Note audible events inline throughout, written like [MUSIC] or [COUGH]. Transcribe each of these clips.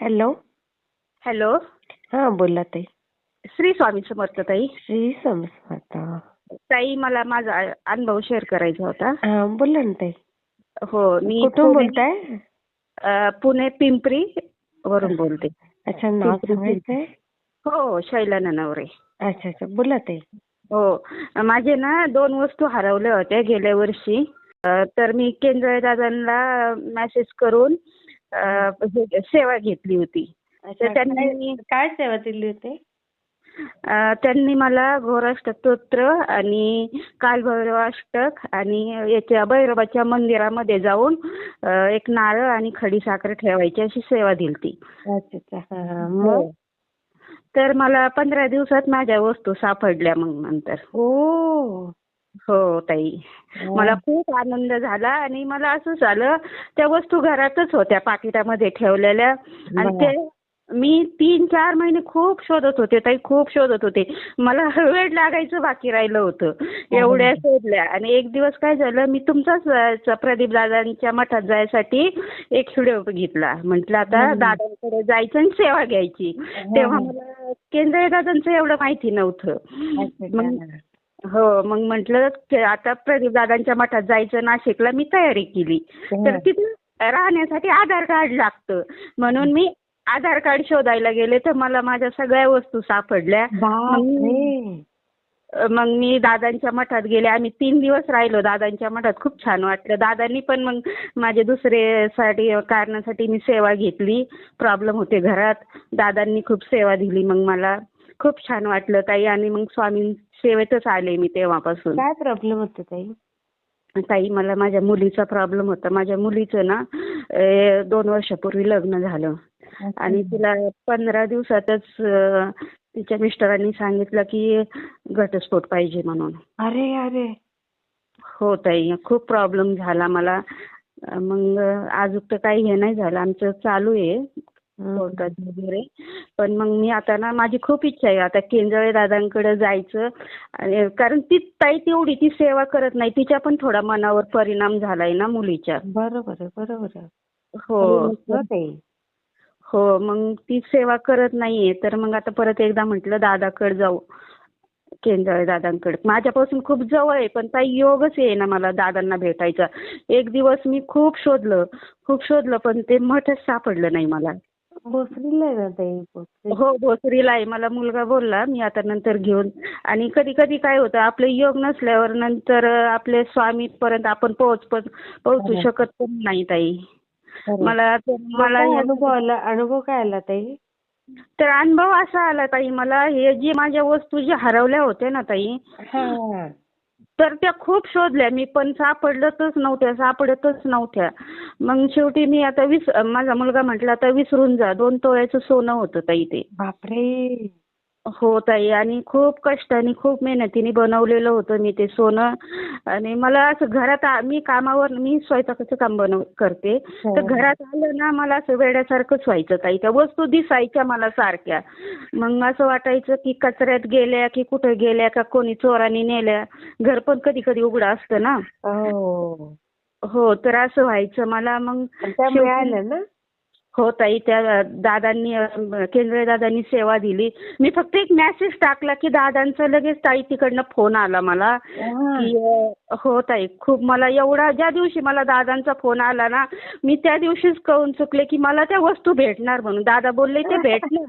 Hello. Hello. हा बोला ताई. श्री स्वामी समर्थ ताई. श्री समर्थ. ताई मला माझा अनुभव शेअर करायचा होता. हा बोला ना ताई. हो मी कुठून पुणे- बोलताय? अ, पुणे पिंपरी वरून बोलते. अच्छा नाव सांगायचंय? हो शैला ननवरे. अच्छा अच्छा बोला ताई. हो माझे ना दोन वस्तू हरवल्या होत्या गेल्या वर्षी. अ, तर मी केंद्र दादांना मेसेज करून सेवा घेतली होती. अच्छा तर त्यांनी काय- सेवा दिली होती? त्यांनी मला घोराष्टक स्तोत्र आणि कालभैरवाष्टक आणि याच्या भैरवाच्या मंदिरामध्ये जाऊन एक नारळ आणि खडीसाखर ठेवायची अशी सेवा अच्छा अच्छा हा हा तर मला पंधरा दिवसात माझ्या वस्तू सापडल्या मग नंतर. ओ हो ताई. वा. मला खूप आनंद झाला आणि मला असं झालं त्या वस्तू घरातच होत्या पाकिटामध्ये ठेवलेल्या. आणि. ते मी तीन चार महिने खूप शोधत होते ताई खूप शोधत होते. मला [LAUGHS] वेळ लागायचं बाकी राहिलं होतं. एवढ्या शोधल्या. आणि एक दिवस काय झालं मी तुमचाच प्रदीप दादांच्या मठात जायसाठी एक व्हिडिओ बघितला. म्हटलं आता. दादांकडे जायचं आणि सेवा घ्यायची. तेव्हा मला केंद्रीय दादांचं एवढं माहिती नव्हतं. मग. हो मग म्हटलं आता प्रदीप दादांच्या मठात जायचं नाशिकला मी तयारी केली. तर हा. तिथे राहण्यासाठी आधार कार्ड लागतं. म्हणून मी आधार कार्ड शोधायला गेले तर मला माझ्या सगळ्या वस्तू सापडल्या. मग मी दादांच्या मठात गेले. आम्ही तीन दिवस राहिलो दादांच्या मठात. खूप छान वाटलं. दादांनी पण मग माझे दुसरे साठी कारणासाठी मी सेवा घेतली. प्रॉब्लेम होते घरात. दादांनी खूप सेवा दिली मग मला. खूप छान वाटलं ताई आणि मग स्वामी सेवेतच आले मी तेव्हापासून. काय प्रॉब्लेम होता ताई? ताई मला माझ्या मुलीचा प्रॉब्लेम होता. माझ्या मुलीचं ना दोन वर्षापूर्वी लग्न झालं. आणि तिला पंधरा दिवसातच अ, तिच्या मिस्टरांनी सांगितलं की घटस्फोट पाहिजे म्हणून. अरे अरे. हो ताई खूप प्रॉब्लेम झाला मला. मग अजून तर काही हे नाही झालं. आमचं चालू आहे. कोर्टात वगैरे. पण मग मी आता ना माझी खूप इच्छा आहे. आता केंजळे दादांकडे जायचं. आणि कारण ती ताई तेवढी ती सेवा करत नाही. तिच्या पण थोडा मनावर परिणाम झालाय ना मुलीच्या. बरोबर आहे बरोबर आहे. हो. हो ताई हो मग ती सेवा करत नाहीये. तर मग आता परत एकदा म्हटलं दादाकडे जाऊ केंद्रे दादांकडे. माझ्यापासून खूप जवळ आहे पण काही योगच आहे ना मला दादांना भेटायचा. एक दिवस मी खूप शोधलं खूप शोधलं पण ते मठच सापडलं नाही मला. भोसरीला आहे ना ताई? भोसरी. हो भोसरीला आहे. मला मुलगा बोलला मी आता नंतर घेऊन. आणि कधी कधी काय होतं आपले योग नसल्यावर नंतर आपले स्वामी पर्यंत आपण पोहोच पण पोहोचू खरं. शकत पण नाही ताई. मला मला काय अनुभव आला अनुभव काय आला ताई? तर अनुभव असा आला ताई मला हे जे माझ्या वस्तू ज्या हरवल्या होत्या ना ताई हा. तर त्या खूप शोधल्या. मी पण सापडलतच नव्हत्या सापडतच नव्हत्या. मग शेवटी मी आता विस माझा मुलगा म्हटला आता विसरून जा. दोन तोळ्याचं सोनं होतं ताई ते. बापरे! हो ताई आणि खूप कष्टाने खूप मेहनतीने बनवलेलं होतं मी ते सोनं. आणि मला असं घरात मी कामावर मी स्वयंपाकाचं काम बनव करते. तर हो. घरात आलं ना मला असं वेड्यासारखंच व्हायचं ताई. त्या वस्तू दिसायच्या मला सारख्या. मग असं वाटायचं की कचऱ्यात गेल्या की कुठे गेल्या का कोणी चोराने नेल्या. घर पण कधी कधी उघडं असतं ना. हो. हो तर असं व्हायचं मला. मग मिळाल्या ना? हो ताई त्या दादांनी अं, केंद्रीय दादांनी सेवा दिली. मी फक्त एक मेसेज टाकला की दादांचा लगेच ताई तिकडनं फोन आला मला. की हो ताई खूप मला एवढा ज्या दिवशी मला दादांचा फोन आला ना मी त्या दिवशीच कळून चुकले की मला त्या वस्तू भेटणार म्हणून. दादा बोलले ते भेटणार.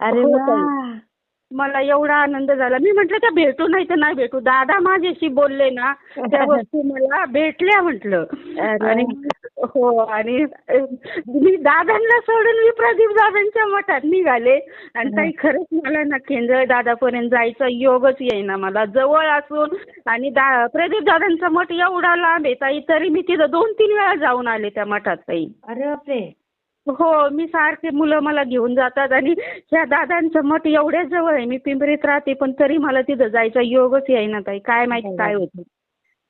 [LAUGHS] अरे हो. मला एवढा आनंद झाला. मी म्हटलं त्या भेटू नाही तर नाही भेटू. दादा माझ्याशी बोलले ना त्या [LAUGHS] वस्तू मला भेटल्या म्हटलं. आणि हो आणि मी दादांना सोडून मी प्रदीप दादांच्या मठात निघाले. आणि ताई खरंच मला ना केंद्र दादापर्यंत जायचा योगच येईना मला. जवळ असून आणि दा प्रदीप दादांचा मठ एवढा लांब आहे ताई तरी मी तिथं दोन तीन वेळा जाऊन आले त्या मठात ताई. अरे बापरे! हो मी सारखे मुलं मला घेऊन जातात आणि ह्या दादांचं मठ एवढ्या जवळ आहे मी पिंपरीत राहते पण तरी मला तिथं जायचा योगच येईना ताई. काय माहिती काय होतं.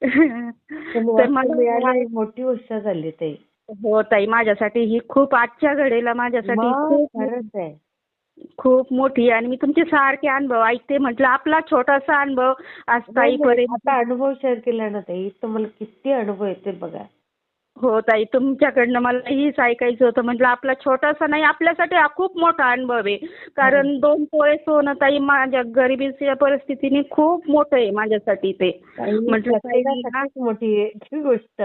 तर मिळाली ही मोठी गोष्ट झाली ताई. हो ताई माझ्यासाठी ही खूप आजच्या घडीला माझ्यासाठी खूप खरंच आहे. खूप मोठी आणि मी तुमचे सारखे अनुभव ऐकते म्हटलं आपला छोटासा अनुभव आज ताईपर्यंत आता अनुभव शेअर केला ना ताई तुम्हाला किती अनुभव येते बघा. हो ताई तुमच्याकडनं मला हेच ऐकायचं होतं. म्हटलं आपला छोटासा नाही आपल्यासाठी हा खूप मोठा अनुभव आहे. कारण दोन पोळे सोनं ताई माझ्या गरिबीच्या परिस्थितीने खूप मोठं आहे माझ्यासाठी ते. म्हटलं ताईंना मोठी आहे गोष्ट.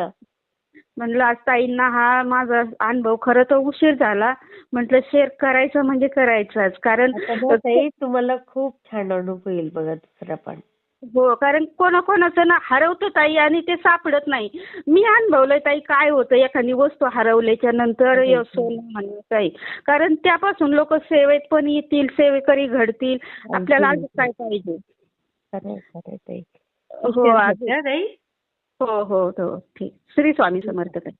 म्हटलं आज ताईंना हा माझा अनुभव खरं तर उशीर झाला. म्हटलं शेअर करायचं म्हणजे करायचंच. कारण तुम्हाला खूप छान अनुभव येईल बघा दुसरा पण. हो कारण कोणाकोणाचं ना हरवतं ताई आणि ते सापडत नाही. मी अनुभवलंय ताई काय होतं एखादी वस्तू हरवल्याच्या नंतर. सोनं ताई. कारण त्यापासून लोक सेवेत पण येतील सेवेकरी घडतील. आपल्याला अजून काय पाहिजे? हो हो हो हो ठीक. श्री स्वामी समर्थ ताई.